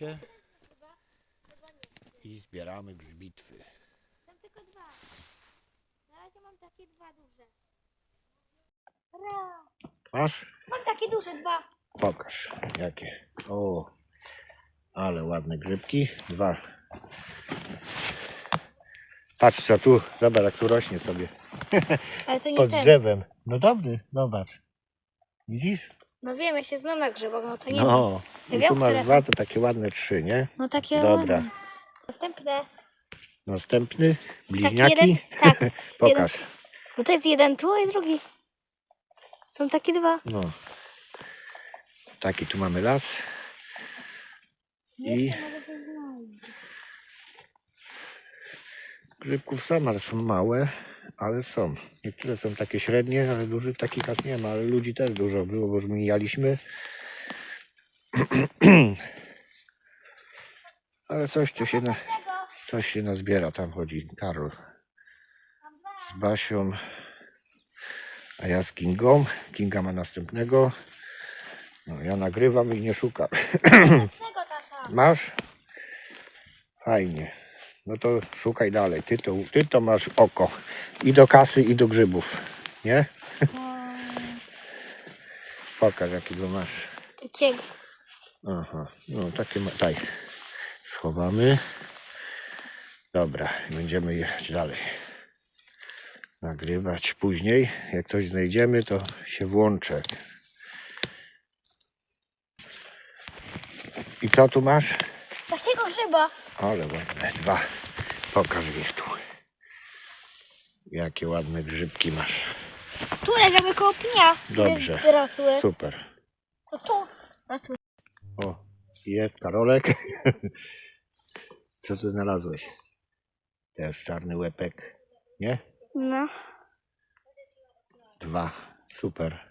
nie. i zbieramy grzbitwy. Tam tylko dwa. Na razie mam takie dwa duże. Ra. Masz? Mam takie duże dwa. Pokaż jakie. O, ale ładne grzybki. Dwa. Patrz co tu, zobacz jak tu rośnie sobie. Ale to nie Pod ten. drzewem. No dobry, zobacz. Widzisz? No wiem, ja się znam na grzybach, no to nie No. Ja I wiem, tu masz dwa, to takie ładne trzy, nie? No takie Dobra. ładne. Następne. Następny, Taki bliźniaki. jeden. Tak. jest jeden. Pokaż. No to jest jeden tu, a drugi. Są takie dwa. No. Taki tu mamy las. I grzybków są, ale są małe, ale są. Niektóre są takie średnie, ale dużych takich aż nie ma, ale ludzi też dużo było, bo już mijaliśmy. ale coś tu się, na, coś się nazbiera, tam chodzi Karol z Basią, a ja z Kingą. Kinga ma następnego. No, ja nagrywam i nie szukam. Masz? Fajnie. No to szukaj dalej. Ty to, ty to masz oko. I do kasy, i do grzybów. Nie? Pokaż jakiego masz. Takiego. Aha. No takie ma... Daj. Schowamy. Dobra. Będziemy jechać dalej. Nagrywać później. Jak coś znajdziemy, to się włączę. I co tu masz? Takiego grzyba. Ale ładne dwa. Pokaż ich tu. Jakie ładne grzybki masz. Tu leżały koło pnia. Dobrze. Wyrosły. Super. No tu rosły. O, jest Karolek. Co tu znalazłeś? Też czarny łepek. Nie? No. Dwa. Super.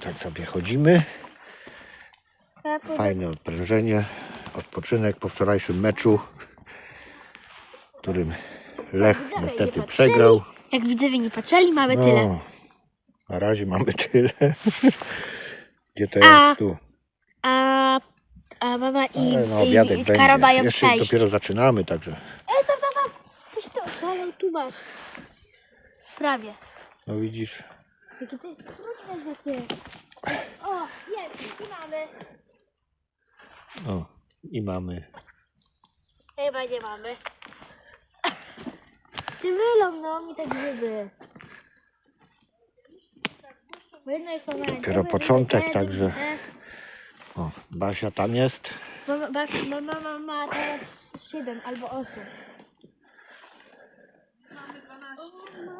Tak sobie chodzimy. Fajne odprężenie. Odpoczynek po wczorajszym meczu, w którym Lech niestety przegrał. Jak widzowie nie patrzyli, mamy tyle. No, na razie mamy tyle. Gdzie to A, jest tu? A, a mama i, Ale na i, obiadek i. Karo mają Jeszcze przejść. dopiero zaczynamy, także. Ej, stop, stop, stop. Coś to oszalał, tu masz. Prawie. No widzisz. Jakie to jest trudne takie. O, jest, i mamy. O, i mamy. Chyba nie mamy. Się mylą, no, mi te grzyby. Bo jedno jest pomarańczowe, Dopiero początek, te, także-. O, Basia tam jest. Mama, mama, mama ma teraz 7 albo 8.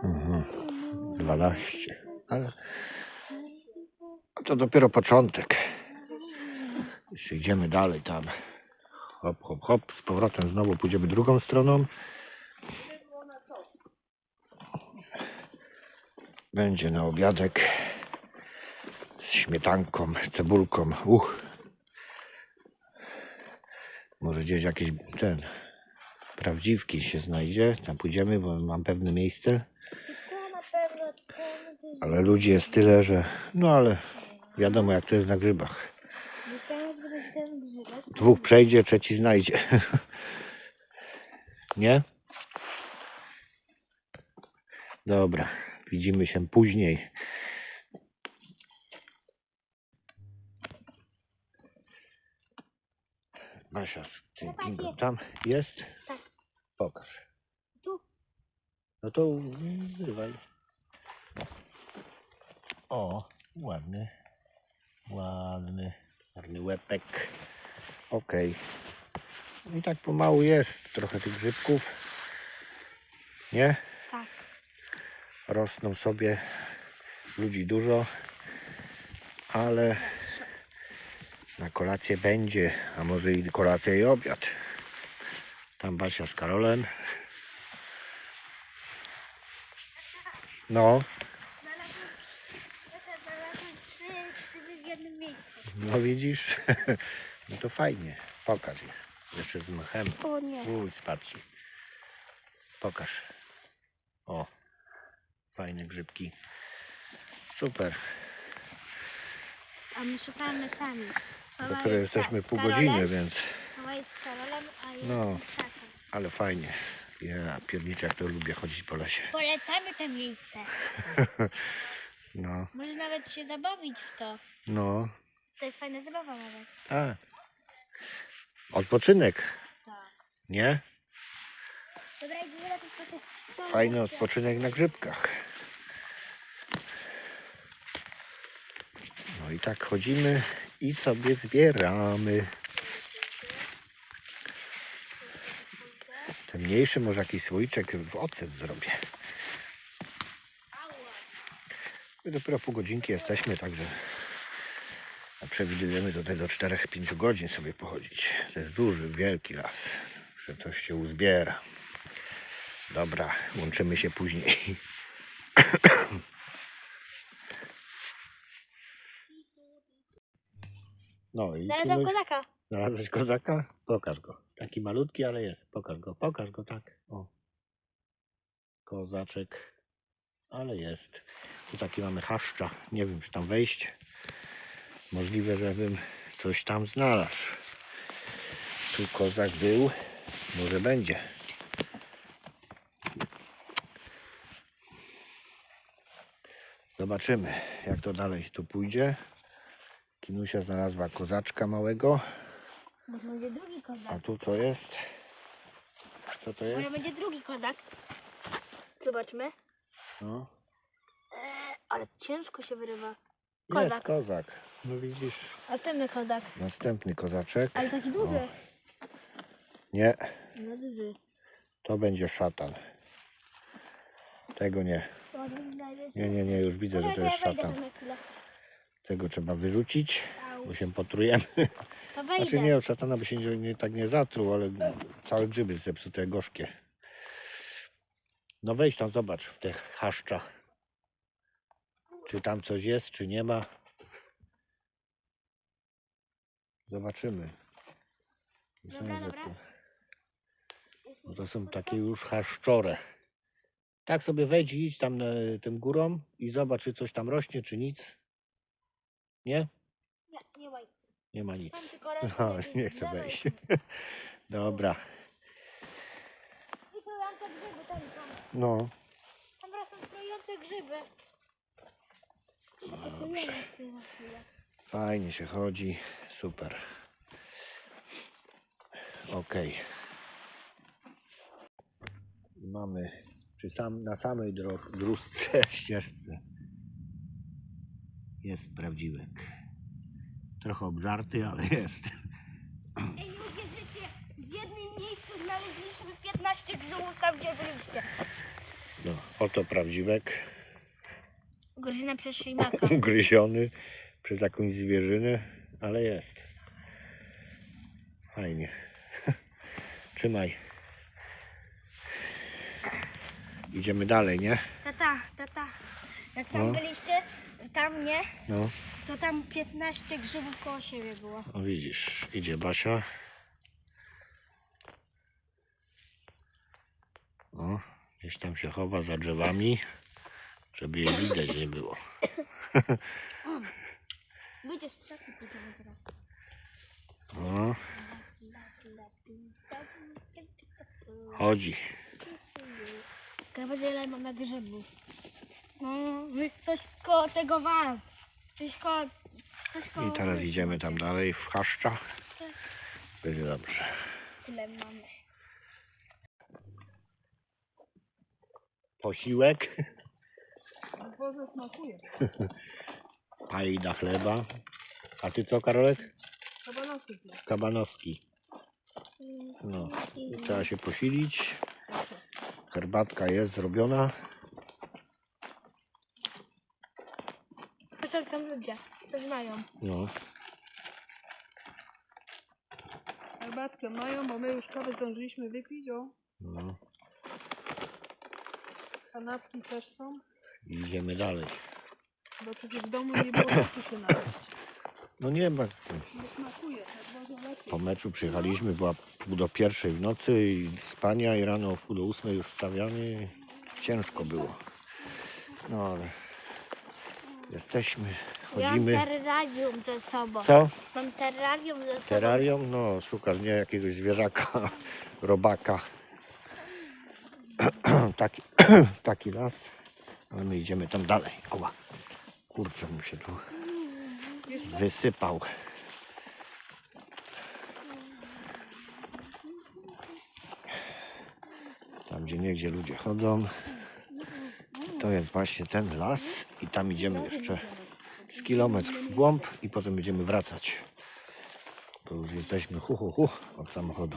Mhm. 12. Ale to dopiero początek. Jeszcze idziemy dalej tam. Hop, hop, hop. Z powrotem znowu pójdziemy drugą stroną. Będzie na obiadek z śmietanką, cebulką. Uch. Może gdzieś jakieś ten prawdziwki się znajdzie. Tam pójdziemy, bo mam pewne miejsce. Ale ludzi jest tyle, że. No ale wiadomo jak to jest na grzybach. Myślałem, że będzie ten grzybek. Dwóch przejdzie, trzeci znajdzie. Nie? Dobra, widzimy się później. Tym Zobacz, Kingą jest. tam jest? Tak. Pokaż. Tu. No to zrywaj. O, ładny. Ładny. Ładny łepek. Okej. I tak pomału jest trochę tych grzybków. Nie? Tak. Rosną sobie. Ludzi dużo. Ale na kolację będzie. A może i kolacja i obiad. Tam Basia z Karolem. No, no widzisz? No to fajnie. Pokaż je. Jeszcze z mchem. O nie. Uj, spadł. Pokaż. O, fajne grzybki. Super. A my szukamy sami. Mama Dopiero jest jesteśmy z pół Karolem, godziny, więc Mama jest z Karolem, a ja No. jestem z tatą. ale fajnie. Ja pierniczek to lubię chodzić po lesie. Polecamy to miejsce. No, Może nawet się zabawić w to. no, To jest fajna zabawa nawet. tak. Odpoczynek, Tak. nie? Fajny odpoczynek na grzybkach. No i tak chodzimy i sobie zbieramy. Te mniejsze może jakiś słoiczek w ocet zrobię. My dopiero pół godzinki jesteśmy, także przewidujemy tutaj do 4-5 godzin sobie pochodzić. To jest duży, wielki las, że coś się uzbiera. Dobra, łączymy się później. No i Znalazłam kozaka. znalazłeś kozaka? Pokaż go. Taki malutki, ale jest. Pokaż go, pokaż go tak. O. Kozaczek. Ale jest. Tu taki mamy chaszcza. Nie wiem, czy tam wejść. Możliwe, żebym coś tam znalazł. Tu kozak był. Może będzie. Zobaczymy, jak to dalej tu pójdzie. Kinusia znalazła kozaczka małego. Może będzie drugi A kozak. tu co jest? Co to Może jest? będzie drugi kozak. Zobaczmy. No. Eee, ale ciężko się wyrywa. Jest Kozak. No widzisz. Następny kozak. Następny kozaczek. Ale taki duży. Nie, No duży. to będzie szatan. Tego nie. Nie, nie, nie, już widzę, że to jest szatan. Tego trzeba wyrzucić, bo się potrujemy. To wejdę. Znaczy nie, od szatana by się nie, nie, tak nie zatruł, ale całe grzyby zepsute, gorzkie. No wejdź tam, zobacz w te chaszcza. Czy tam coś jest, czy nie ma. Zobaczymy. Dobra, dobra. Bo to są takie już chaszczore. Tak sobie wejdź i idź tam na, tym górą i zobacz, czy coś tam rośnie, czy nic. Nie? Nie, nie ma nic. Nie ma nic. Tam tylko resztę No, jakieś nie chcę wejść. Dobra. I tu tam te grzyby tam są. No. Tam rosną trujące grzyby. Dobrze. Fajnie się chodzi. Super. Ok. Mamy przy sam, na samej dróżce ścieżce jest prawdziwek. Trochę obżarty, ale jest. Ej, uwierzycie, w jednym miejscu znaleźliśmy 15 grzybów tam, gdzie byliście. No, oto prawdziwek. Gorzyna przez ślimaka. Ugryziony przez jakąś zwierzynę, ale jest. Fajnie. Trzymaj. Idziemy dalej, nie? Tata, tata, jak tam No. byliście, tam nie, No, to tam 15 grzybów koło siebie było. o widzisz, idzie Basia. O, gdzieś tam się chowa za drzewami, żeby jej widać nie było. Wyjdziesz w czapki pójdziemy teraz. O, chodzi. Że ile mamy grzybów. No, wy coś koło tego wam. Coś koło... Coś koło I teraz idziemy tam dalej w chaszcza. Będzie dobrze. Tyle mamy. Posiłek, Smakuje. pajda chleba. A ty co, Karolek? Jest Kabanowski. No, trzeba się posilić. Herbatka jest zrobiona. To są ludzie, coś mają. No, Herbatkę mają, bo my już kawę zdążyliśmy wypić, o. no. Kanapki też są, I idziemy dalej. Bo przecież w domu nie było czasu się napić. No nie ma. Nie smakuje, tak bardzo lepiej. Po meczu przyjechaliśmy, była pół do pierwszej w nocy i spania i rano o pół do ósmej już wstawiamy. Ciężko było. No ale Jesteśmy, Ja mam chodzimy. terrarium ze sobą. Co? Mam terrarium ze sobą. Terrarium? No, szukasz nie jakiegoś zwierzaka, robaka. taki, taki las. Ale my idziemy tam dalej. Oła. Kurczę, mi się tu wysypał. Tam gdzie niegdzie ludzie chodzą. To jest właśnie ten las i tam idziemy jeszcze z kilometr w głąb i potem będziemy wracać. To już jesteśmy hu, hu, hu od samochodu.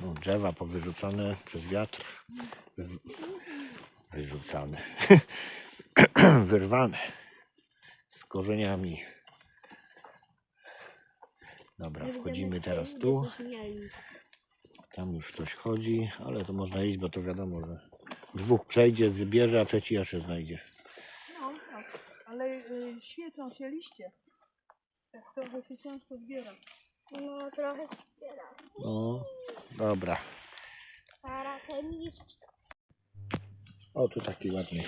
No, drzewa powyrzucane przez wiatr. Wy- Wyrzucane. Wyrwane. Z korzeniami. Dobra, wchodzimy teraz tu. Tam już ktoś chodzi, ale to można iść, bo to wiadomo, że dwóch przejdzie, zbierze, a trzeci jeszcze znajdzie. No, tak. Ale y, świecą się liście. Tak trochę się ciężko zbiera. No trochę zbiera. No, dobra. Para ten liść. O, tu taki ładny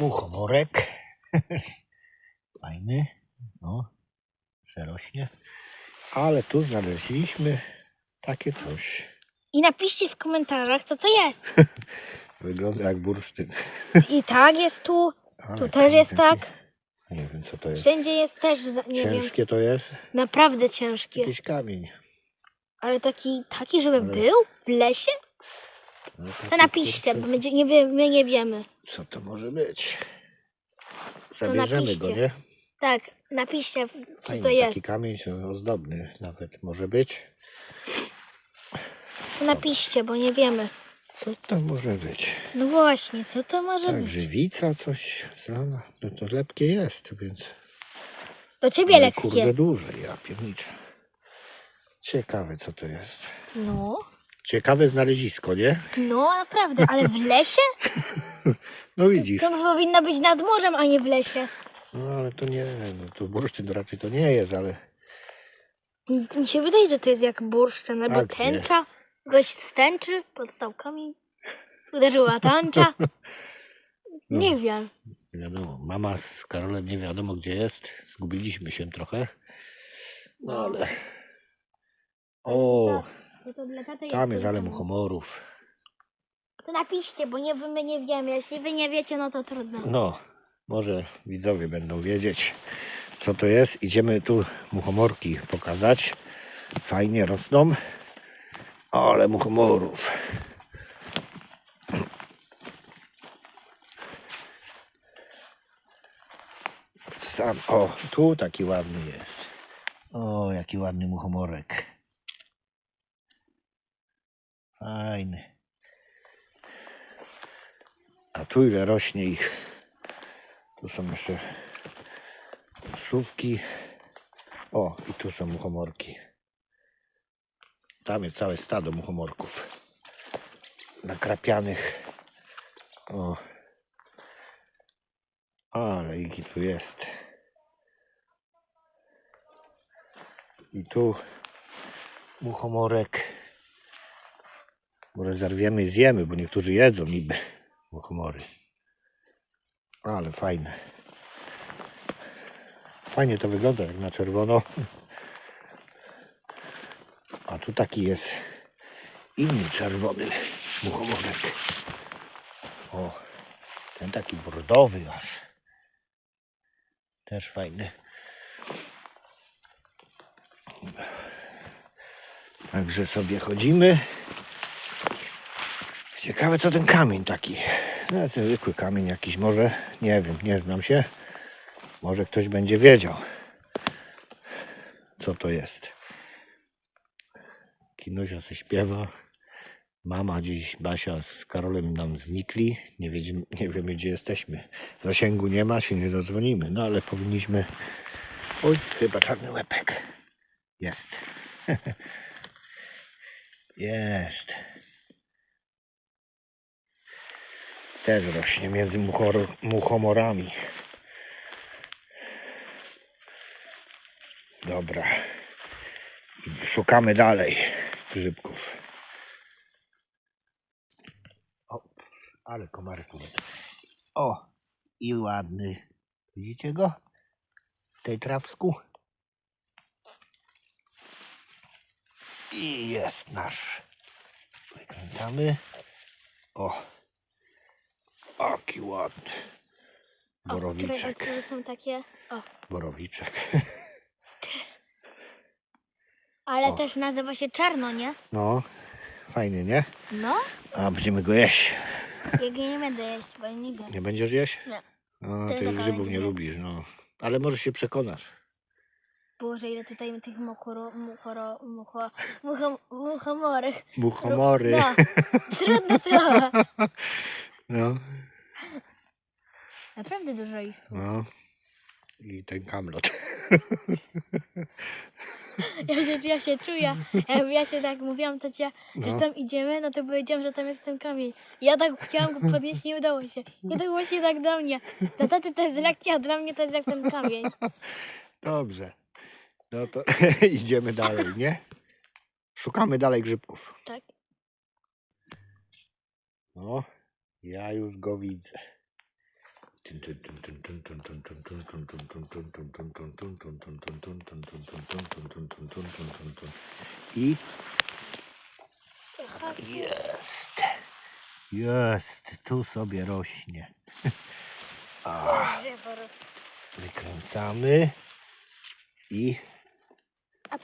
muchomorek. Fajny. No, se rośnie. Ale tu znaleźliśmy takie coś. I napiszcie w komentarzach, co to jest. Wygląda jak bursztyn. I tak jest tu. Ale Tu też jest taki- tak. Nie wiem co to jest. Wszędzie jest też, za- nie wiem, Ciężkie to jest. naprawdę ciężkie. Jakiś kamień. Ale taki, taki, żeby był w lesie? No, To taki, napiszcie, bo będzie, nie wie, my nie wiemy. Co to może być? Zabierzemy go, napiszcie. nie? Tak, napiszcie, w- co Fajny to taki jest. kamień to ozdobny nawet może być. To napiszcie, bo nie wiemy. Co to może być? No właśnie, co to może Tak, być? żywica, coś zlana. No to lepkie jest, więc. Do ciebie Ale lekkie. Kurde duże, ja pierniczę. Ciekawe co to jest. No, Ciekawe znalezisko, nie? no naprawdę, ale w lesie? No widzisz. To powinno być nad morzem, a nie w lesie. No ale to nie, no to bursztyn to raczej to nie jest, ale Mi się wydaje, że to jest jak bursztyn albo Tak, nie. tęcza. Goś z tęczy pod stałkami. Uderzyła tęcza. Nie wiem. nie wiadomo. Mama z Karolem nie wiadomo gdzie jest. Zgubiliśmy się trochę. No ale. O, To, to dla taty tam jest ale muchomorów. To napiszcie, bo nie, my nie wiemy. Jeśli wy nie wiecie, no to trudno. No, może widzowie będą wiedzieć, co to jest. Idziemy tu muchomorki pokazać. Fajnie rosną. Ale muchomorów. Sam, o, tu taki ładny jest. O, jaki ładny muchomorek. Fajny. A tu ile rośnie ich. Tu są jeszcze szówki. O, i tu są muchomorki. Tam jest całe stado muchomorków. Nakrapianych. O. Ale ich tu jest. I tu muchomorek. Może zarwiemy i zjemy, bo niektórzy jedzą niby muchomory. Ale fajne. Fajnie to wygląda jak na czerwono. A tu taki jest inny czerwony muchomorek. O, ten taki bordowy aż. Też fajny. Także sobie chodzimy. Ciekawe co ten kamień taki. No, zwykły kamień jakiś może. Nie wiem, nie znam się. Może ktoś będzie wiedział, co to jest. Kinusia se śpiewa. Mama gdzieś, Basia z Karolem nam znikli. Nie, wiedziemy, nie wiemy, gdzie jesteśmy. Zasięgu nie ma, się nie dodzwonimy. No ale powinniśmy... Oj, chyba czarny łepek. Jest. Jest. Też rośnie między muchor, muchomorami. Dobra. Szukamy dalej grzybków. O, ale komarku. O, i ładny. Widzicie go? W tej trawsku. I jest nasz. Wykręcamy. O. Aki ładny. O, Borowiczek. które są takie. O. Borowiczek. Ale O. też nazywa się czarno, nie? No, fajny, nie? No, A będziemy go jeść. ja go nie będę jeść, bo ja nie będziesz jeść? Nie. No, Ty taka grzybów nie lubisz, no. Ale może się przekonasz. Boże, ile tutaj tych mokoro, muchoro, mucho, mucho. Muchomory. No, trudne słowa. No, Naprawdę dużo ich tu. no. I ten kamlot. Ja się, ja się czuję. Jakby ja się tak mówiłam, to cię, że No. tam idziemy, no to powiedziałam, że tam jest ten kamień. Ja tak chciałam go podnieść, nie udało się. I tak właśnie tak do mnie. Dla taty to jest lekkie, a dla mnie to jest jak ten kamień. Dobrze. No to idziemy dalej, nie? Szukamy dalej grzybków. Tak. No, ja już go widzę. I jest. Jest. Tu sobie rośnie. A, wykręcamy. I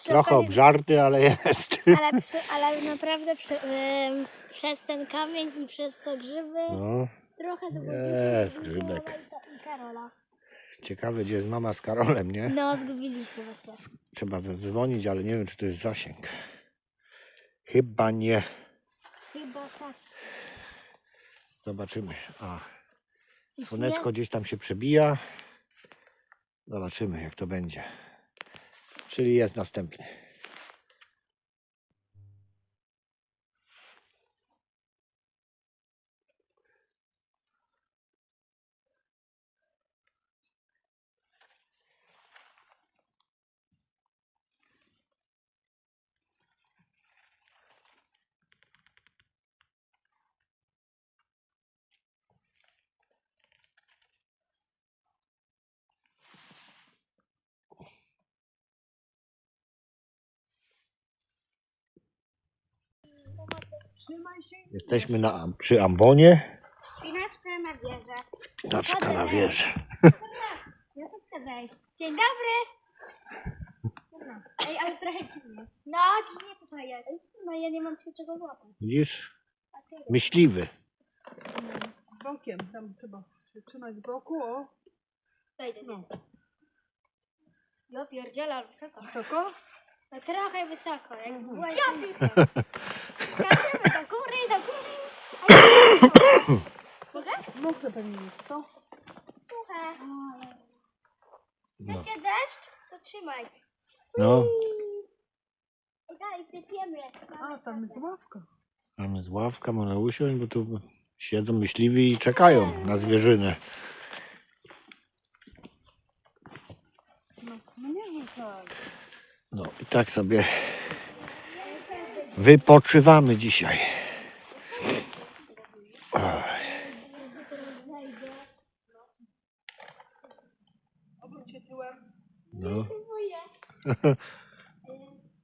trochę okazji, obżarty, ale jest. ale, przy, ale naprawdę przy, em, przez ten kamień i przez to grzyby No, trochę to Jest grzybek. I Karola. ciekawe, gdzie jest mama z Karolem, nie? No, zgubiliśmy właśnie. Trzeba zadzwonić, ale nie wiem, czy to jest zasięg. Chyba nie. Chyba tak. Zobaczymy. A, I słoneczko gdzieś tam się przebija. Zobaczymy, jak to będzie. Czyli jest następny. Trzymaj się. Jesteśmy na, przy ambonie. Spinaczka na wieżę. Spinaczka na wieży. Ja też chcę wejść. Dzień dobry. Ej, ale trochę dziwnie jest. No, dziwnie tutaj jest. No ja nie mam się czego złapać. Widzisz? A ty? Myśliwy. Bokiem. Tam trzeba się trzymać z boku. O. Wejdę. No. Ja pierdzielę, ale wysoko. Wysoko? No trochę wysoko, jak Mhm. była nisko. Skaczemy do góry, do góry. A ja- Mogę? Mokre pewnie jest, co? Słuchaj. No. Chcecie deszcz? To trzymajcie. no. Ej, Daj, sypiemy. A, tam jest ławka. Mamy z ławka, można usiąść, bo tu siedzą myśliwi i czekają na zwierzynę. No, no nie rzucaj. No i tak sobie wypoczywamy dzisiaj. No.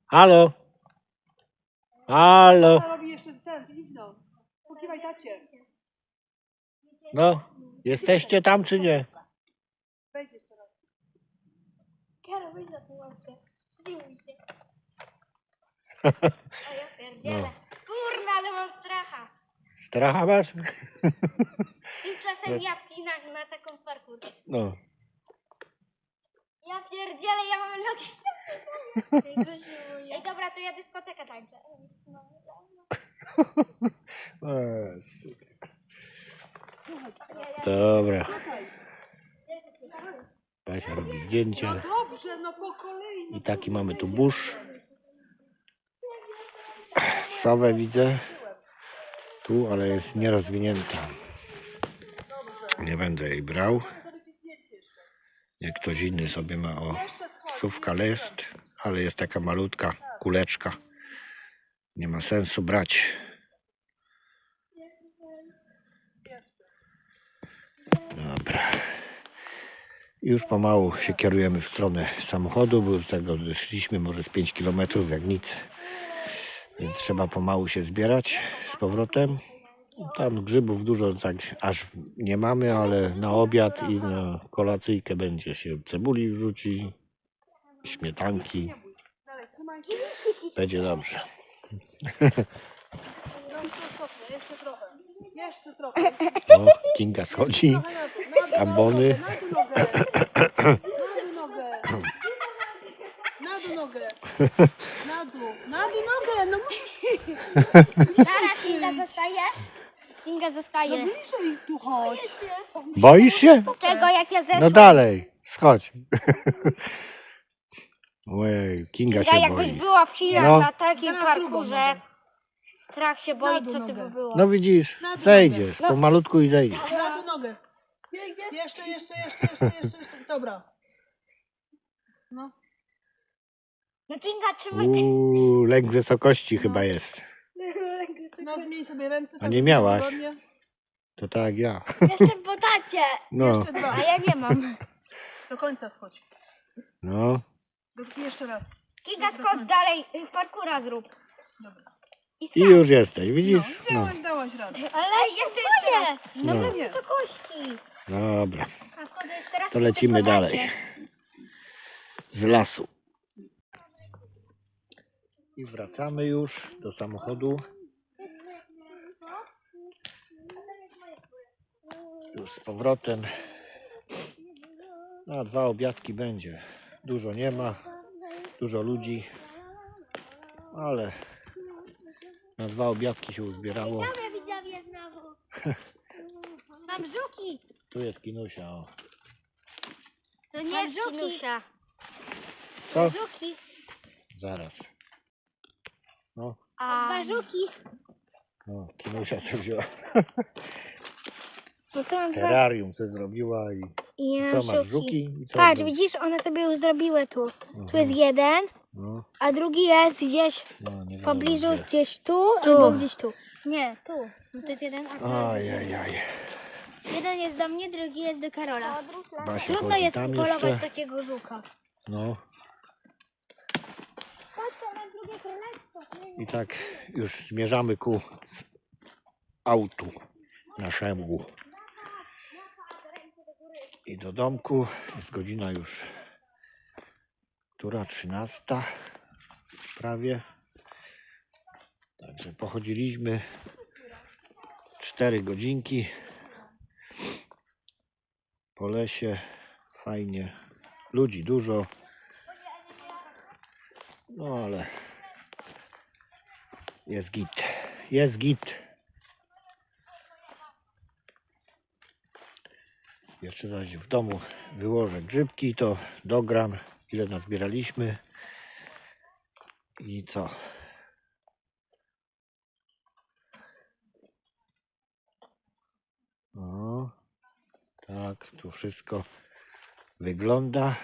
Halo? Halo? Robi jeszcze ten, idź no. Pokiwaj tacie. No, jesteście tam czy nie? Wejdź jeszcze raz. Karo, weź za tą łapkę. Zdejmuj się. Ja pierdzielę. No. Kurna, ale mam stracha. Stracha masz? Tymczasem jabłki na, na taką parkur. No. Ja pierdzielę, ja mam nogi. Ej, dobra, to ja dyskotekę tańczę. Ej, snowy, Eee, Ja, ja, Dobra, Tutaj. Basia robi No zdjęcie. dobrze, no po kolei. No I taki mamy tu burz. Sowę widzę. Tu, ale jest nierozwinięta. Nie będę jej brał. Nie ktoś inny sobie ma o sówka jest, ale jest taka malutka kuleczka. Nie ma sensu brać. Dobra. Już pomału się kierujemy w stronę samochodu, bo już tego szliśmy może z 5 km jak nic. Więc trzeba pomału się zbierać z powrotem. Tam grzybów dużo tak aż nie mamy, ale na obiad i na kolacyjkę będzie się cebuli wrzuci, śmietanki. Będzie dobrze. No. O, Kinga schodzi. Dół, ambony. Na nogę. Na dół nogę. Na dół nogę. Na dół. Na dół nogę. No Dara, Kinga zostaje? Kinga No zostaje. bliżej tu chodź. Boisz się? Czego, jak ja zeszłam? No dalej, schodź. Ojej, Kinga Ja się jakbyś boi. była w Chinach No. na takim drugą parkurze, nogę. strach się Na boi, dół co ty nogę. by było. No widzisz, Na dół zejdziesz, pomalutku i zejdziesz. Na dół nogę. Jeszcze, jeszcze, jeszcze, jeszcze, jeszcze, jeszcze. Dobra. No. No Kinga, trzymaj te... Uuu, lęk wysokości chyba jest. No zmień sobie ręce. A tak nie miałaś? wygodnie. To tak jak ja. Jestem po tacie. No, Jeszcze dwa. A ja nie mam. Do końca schodź. no. Do, jeszcze raz. Kinga, skocz dalej, y, parkura zrób. Dobra. I I skacz. już jesteś, No, widzisz? No, dałaś, dałaś radę. Ale jeszcze jeszcze raz. No. No. Nie. wysokości. dobra. A wchodzę jeszcze raz. To lecimy po tacie. dalej. Z lasu. I wracamy już do samochodu. Już z powrotem. Na dwa obiadki będzie. Dużo nie ma. Dużo ludzi. Ale na dwa obiadki się uzbierało. Widzowie, znowu. Mam żuki. Tu jest kinusia. O. To nie jest Kinusia. Co? Żuki. Zaraz. No, A... Dwa żuki. no, kinusia sobie wzięła. No co mam dwa? Terrarium sobie zrobiła i I co masz, żuki? I co Patrz, widzisz, one sobie już zrobiły tu. Tu jest jeden, No, a drugi jest gdzieś no, nie w pobliżu, gdzie. gdzieś tu, albo gdzieś tu. Nie, tu. No to jest jeden, a Ajajaj. Jeden jest do mnie, drugi jest do Karola. Basia Trudno chodzi jest tam polować jeszcze. takiego żuka. No i tak już zmierzamy ku autu naszemu. I do domku jest godzina już która 13 prawie. Także pochodziliśmy 4 godzinki po lesie. Fajnie. Ludzi dużo. No ale jest git. Jest git. Jeszcze zaś w domu wyłożę grzybki, to dogram ile nazbieraliśmy. I co? O, tak, tu wszystko wygląda.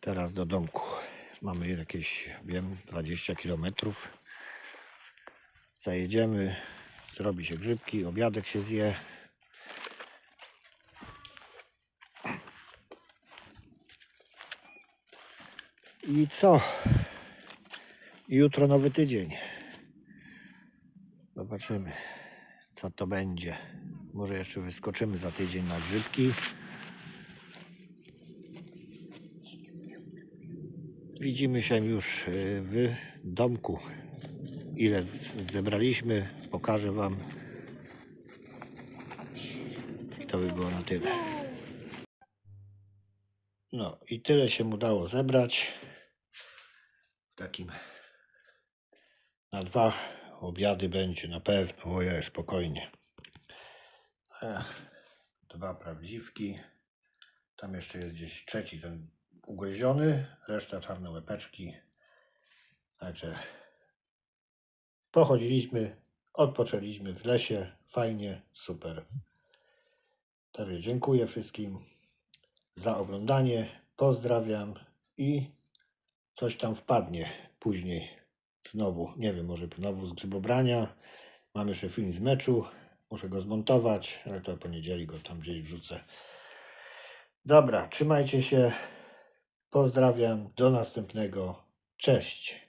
Teraz do domku. Mamy jakieś, wiem, 20 km. Zajedziemy, zrobi się grzybki, obiadek się zje. I co? Jutro nowy tydzień. Zobaczymy, co to będzie. Może jeszcze wyskoczymy za tydzień na grzybki. Widzimy się już y, w domku. Ile zebraliśmy, pokażę Wam. I to by było na tyle. No i tyle się udało zebrać. W takim na dwa obiady będzie na pewno. Ojej, spokojnie. Ech, dwa prawdziwki. Tam jeszcze jest gdzieś trzeci, ten ugryziony, reszta czarne łepeczki. Także pochodziliśmy, odpoczęliśmy w lesie. Fajnie, super. Także dziękuję wszystkim za oglądanie. Pozdrawiam i coś tam wpadnie później. Znowu, nie wiem, może znowu z grzybobrania. Mam jeszcze film z meczu. Muszę go zmontować, ale to poniedziałek go tam gdzieś wrzucę. Dobra, trzymajcie się. Pozdrawiam. Do następnego. Cześć.